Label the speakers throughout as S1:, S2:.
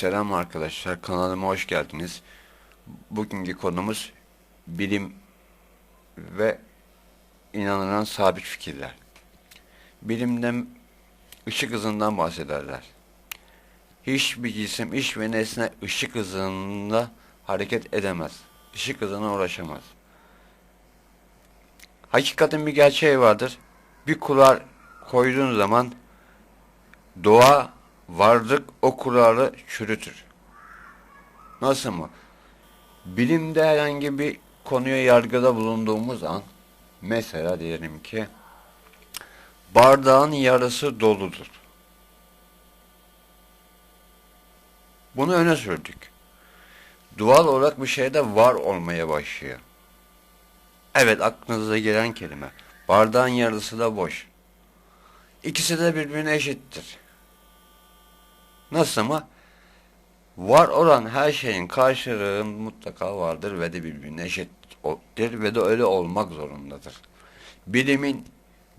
S1: Selam arkadaşlar, kanalıma hoş geldiniz. Bugünkü konumuz bilim ve inanılan sabit fikirler. Bilimden ışık hızından bahsederler. Hiçbir cisim, iş ve nesne ışık hızında hareket edemez. Işık hızına ulaşamaz. Hakikatin bir gerçeği vardır. Bir kurar koyduğun zaman doğa varlık o kurarı çürütür. Nasıl mı? Bilimde herhangi bir konuya yargıda bulunduğumuz an mesela diyelim ki bardağın yarısı doludur. Bunu öne sürdük. Doğal olarak bir şeyde var olmaya başlıyor. Evet aklınıza gelen kelime. Bardağın yarısı da boş. İkisi de birbirine eşittir. Nasıl mı? Var olan her şeyin karşılığı mutlaka vardır ve de birbirine eşittir ve de öyle olmak zorundadır. Bilimin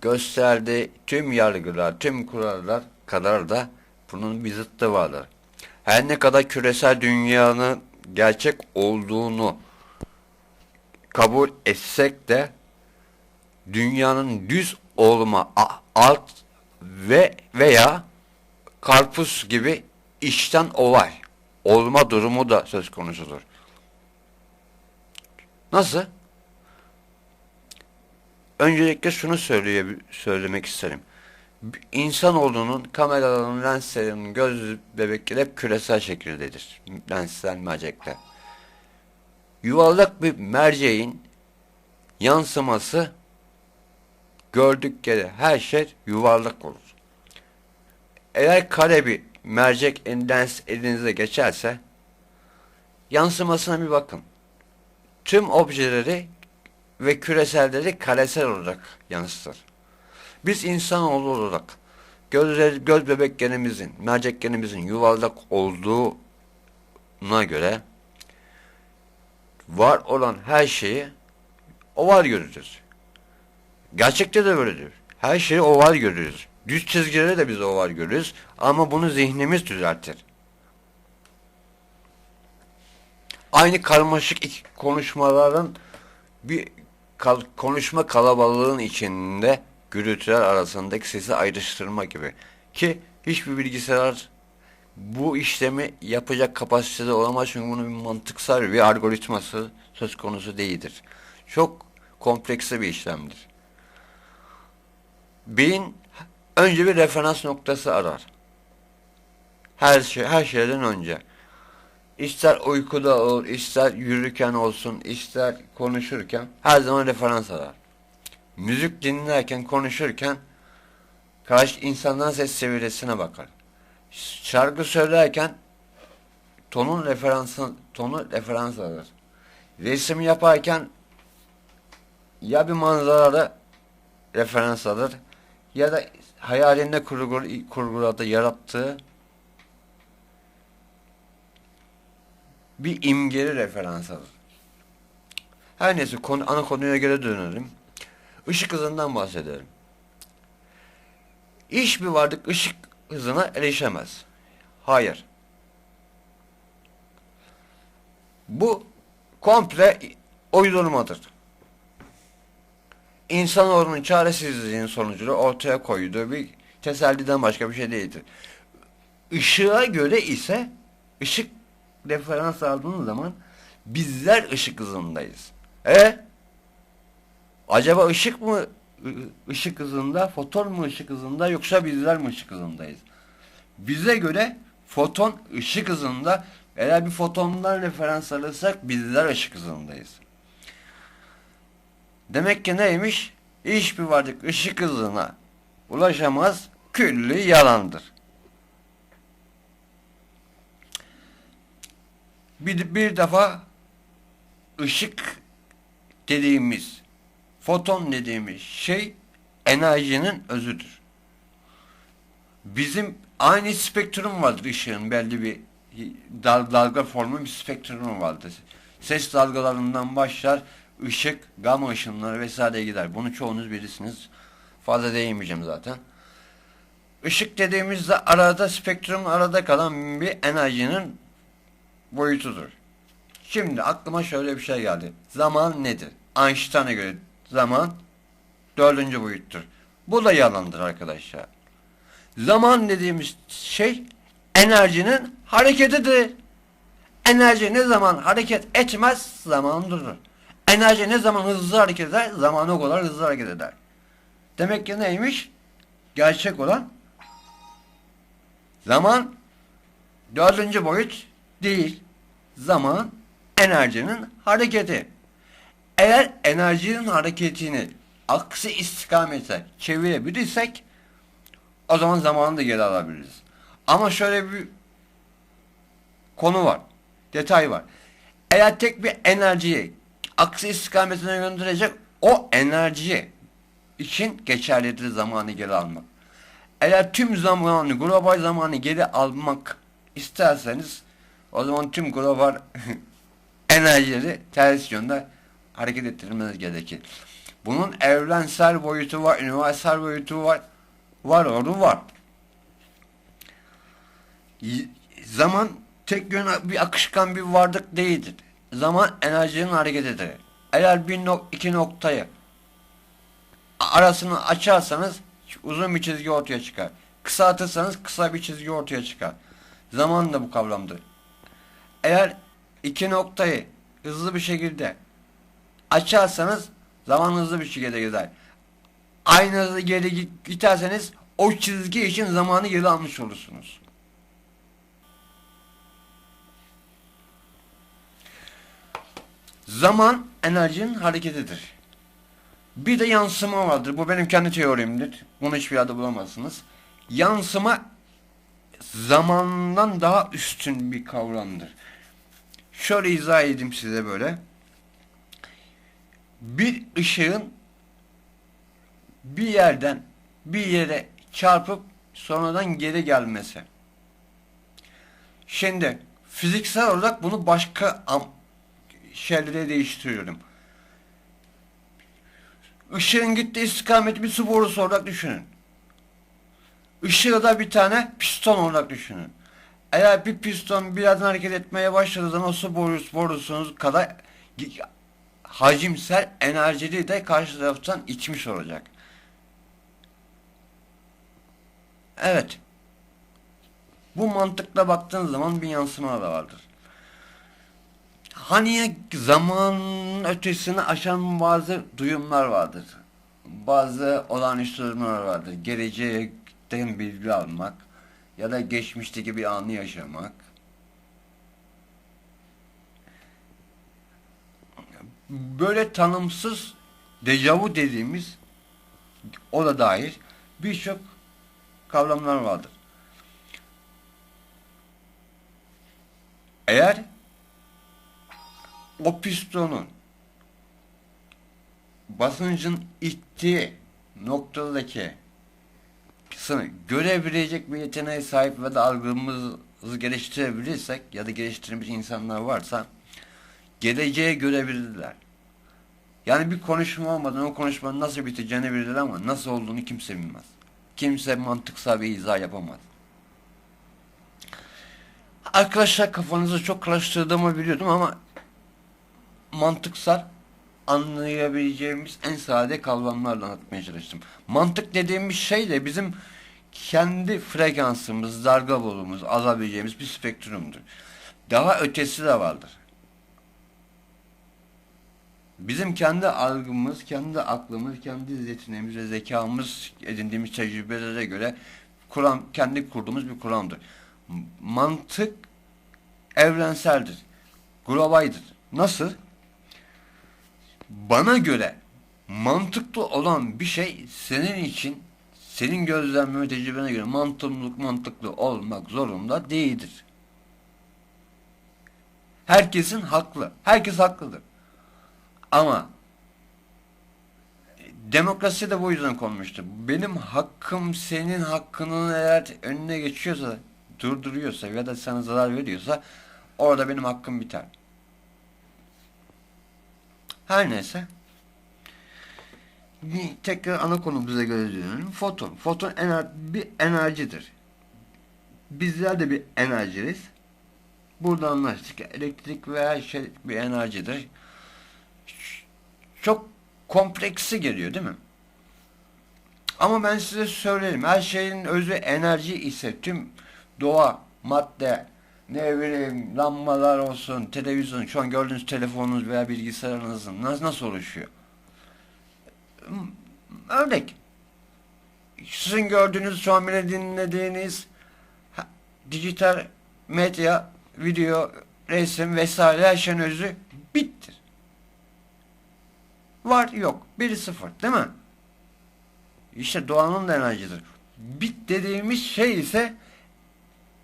S1: gösterdiği tüm yargılar, tüm kurallar kadar da bunun bir zıttı vardır. Her ne kadar küresel dünyanın gerçek olduğunu kabul etsek de dünyanın düz olma alt ve veya karpuz gibi içten oval olma durumu da söz konusudur. Nasıl? Öncelikle şunu söyleye, söylemek isterim. İnsanoğlunun kameraların, lenslerinin, göz bebekleri hep küresel şekildedir. Lensler, mercekler. Yuvarlak bir merceğin yansıması gördükleri her şey yuvarlak olur. Eğer kare bir mercek lens elinize geçerse yansımasına bir bakın. Tüm objeleri ve küreselleri karesel olarak yansıtır. Biz insanoğlu olarak göz, göz bebeklerimizin, merceklerimizin yuvarlak olduğuna göre var olan her şeyi oval görürüz. Gerçekte de böyledir. Her şeyi oval görürüz. Düz çizgileri de biz oval görürüz ama bunu zihnimiz düzeltir. Aynı karmaşık konuşmaların bir kal konuşma kalabalığın içinde gürültüler arasındaki sesi ayrıştırma gibi. Ki hiçbir bilgisayar bu işlemi yapacak kapasitede olamaz çünkü bunun bir mantıksal bir algoritması söz konusu değildir. Çok komplekse bir işlemdir. Beyin önce bir referans noktası arar. Her şey her şeyden önce. İster uykuda olur, ister yürürken olsun, ister konuşurken her zaman referans arar. Müzik dinlerken, konuşurken karşı insandan ses seviyesine bakar. Şarkı söylerken tonun referansı, tonu referans alır. Resim yaparken ya bir manzarada referans alır ya da hayalinde kurgur, kurguladı, yarattığı bir imgeli referans alır. Her neyse konu, ana konuya göre dönelim. Işık hızından bahsedelim. İş bir varlık ışık hızına erişemez. Hayır. Bu komple uydurmadır. İnsanoğlunun çaresizliğinin sonucunu ortaya koyduğu bir teselliden başka bir şey değildir. Işığa göre ise ışık referans aldığınız zaman bizler ışık hızındayız. E acaba ışık mı ışık hızında, foton mu ışık hızında yoksa bizler mi ışık hızındayız? Bize göre foton ışık hızında eğer bir fotondan referans alırsak bizler ışık hızındayız. Demek ki neymiş? Hiçbir varlık ışık hızına ulaşamaz, külli yalandır. Bir, bir defa ışık dediğimiz, foton dediğimiz şey enerjinin özüdür. Bizim aynı spektrum vardır ışığın belli bir dalga formu bir spektrumu vardır. Ses dalgalarından başlar, ışık, gama ışınları vesaire gider. Bunu çoğunuz bilirsiniz. Fazla değinmeyeceğim zaten. Işık dediğimizde arada spektrum arada kalan bir enerjinin boyutudur. Şimdi aklıma şöyle bir şey geldi. Zaman nedir? Einstein'a göre zaman dördüncü boyuttur. Bu da yalandır arkadaşlar. Zaman dediğimiz şey enerjinin hareketidir. Enerji ne zaman hareket etmez zaman durur. Enerji ne zaman hızlı hareket eder zaman o kadar hızlı hareket eder. Demek ki neymiş? Gerçek olan zaman dördüncü boyut değil. Zaman enerjinin hareketi. Eğer enerjinin hareketini aksi istikamete çevirebilirsek o zaman zamanı da geri alabiliriz. Ama şöyle bir konu var. Detay var. Eğer tek bir enerjiyi aksi istikametine gönderecek o enerji için geçerlidir zamanı geri almak. Eğer tüm zamanı, global zamanı geri almak isterseniz o zaman tüm global enerjileri ters yönde hareket ettirmeniz gerekir. Bunun evrensel boyutu var, üniversal boyutu var. Var oru var. Zaman tek yön bir akışkan bir varlık değildir. Zaman enerjinin hareketidir. Eğer bir nok iki noktayı arasını açarsanız uzun bir çizgi ortaya çıkar. Kısaltırsanız kısa bir çizgi ortaya çıkar. Zaman da bu kavramdır. Eğer iki noktayı hızlı bir şekilde açarsanız zaman hızlı bir şekilde gider. Aynı hızlı geri git- giderseniz o çizgi için zamanı geri almış olursunuz. Zaman enerjinin hareketidir. Bir de yansıma vardır. Bu benim kendi teorimdir. Bunu hiçbir yerde bulamazsınız. Yansıma zamandan daha üstün bir kavramdır. Şöyle izah edeyim size böyle. Bir ışığın bir yerden bir yere çarpıp sonradan geri gelmesi. Şimdi fiziksel olarak bunu başka şeylere değiştiriyorum. Işığın gittiği istikameti bir su borusu olarak düşünün. Işığı da bir tane piston olarak düşünün. Eğer bir piston bir yerden hareket etmeye başladığı zaman o su borusu, borusunuz kadar hacimsel enerjili de karşı taraftan içmiş olacak. Evet. Bu mantıkla baktığın zaman bir yansıma da vardır. Hani zamanın ötesini aşan bazı duyumlar vardır. Bazı olağanüstü durumlar vardır. Gelecekten bilgi almak ya da geçmişteki bir anı yaşamak. Böyle tanımsız dejavu dediğimiz o da dahil birçok kavramlar vardır. Eğer o pistonun basıncın ittiği noktadaki görebilecek bir yeteneğe sahip ve de algımızı geliştirebilirsek ya da geliştirmiş insanlar varsa geleceği görebilirler. Yani bir konuşma olmadan o konuşmanın nasıl biteceğini bilirler ama nasıl olduğunu kimse bilmez. Kimse mantıksal bir izah yapamaz. Arkadaşlar kafanızı çok karıştırdığımı biliyordum ama mantıksal anlayabileceğimiz en sade kavramlarla anlatmaya çalıştım. Mantık dediğimiz şey de bizim kendi frekansımız, dalga bolumuz alabileceğimiz bir spektrumdur. Daha ötesi de vardır. Bizim kendi algımız, kendi aklımız, kendi yeteneğimiz ve zekamız edindiğimiz tecrübelere göre kuram, kendi kurduğumuz bir kuramdır. Mantık evrenseldir. Globaldir. Nasıl? Bana göre mantıklı olan bir şey senin için senin gözlem ve tecrübene göre mantıklı, mantıklı olmak zorunda değildir. Herkesin haklı. Herkes haklıdır. Ama demokrasi de bu yüzden konmuştur. Benim hakkım senin hakkının eğer önüne geçiyorsa, durduruyorsa ya da sana zarar veriyorsa orada benim hakkım biter. Her neyse. Tekrar ana konumuza göre dönelim. Foton. Foton ener bir enerjidir. Bizler de bir enerjiriz. Burada anlaştık. Elektrik veya şey bir enerjidir. Çok kompleksi geliyor değil mi? Ama ben size söyleyeyim. Her şeyin özü enerji ise tüm doğa, madde, ne bileyim lambalar olsun, televizyon, şu an gördüğünüz telefonunuz veya bilgisayarınızın nasıl, nasıl oluşuyor? Hmm, Örnek. Sizin gördüğünüz, şu an bile dinlediğiniz dijital medya, video, resim vesaire her şeyin özü bittir. Var yok. Biri sıfır değil mi? İşte doğanın da enerjidir. Bit dediğimiz şey ise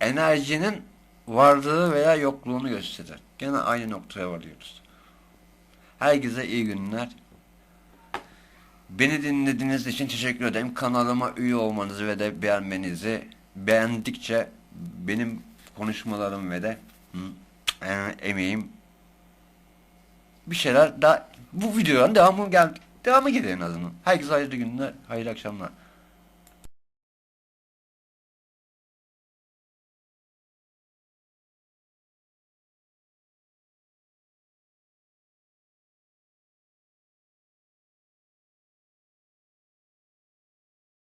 S1: enerjinin varlığı veya yokluğunu gösterir. Gene aynı noktaya varıyoruz. Herkese iyi günler. Beni dinlediğiniz için teşekkür ederim. Kanalıma üye olmanızı ve de beğenmenizi beğendikçe benim konuşmalarım ve de e, emeğim bir şeyler daha bu videoların devamı gel devamı gelir en azından. Herkese hayırlı günler, hayırlı akşamlar.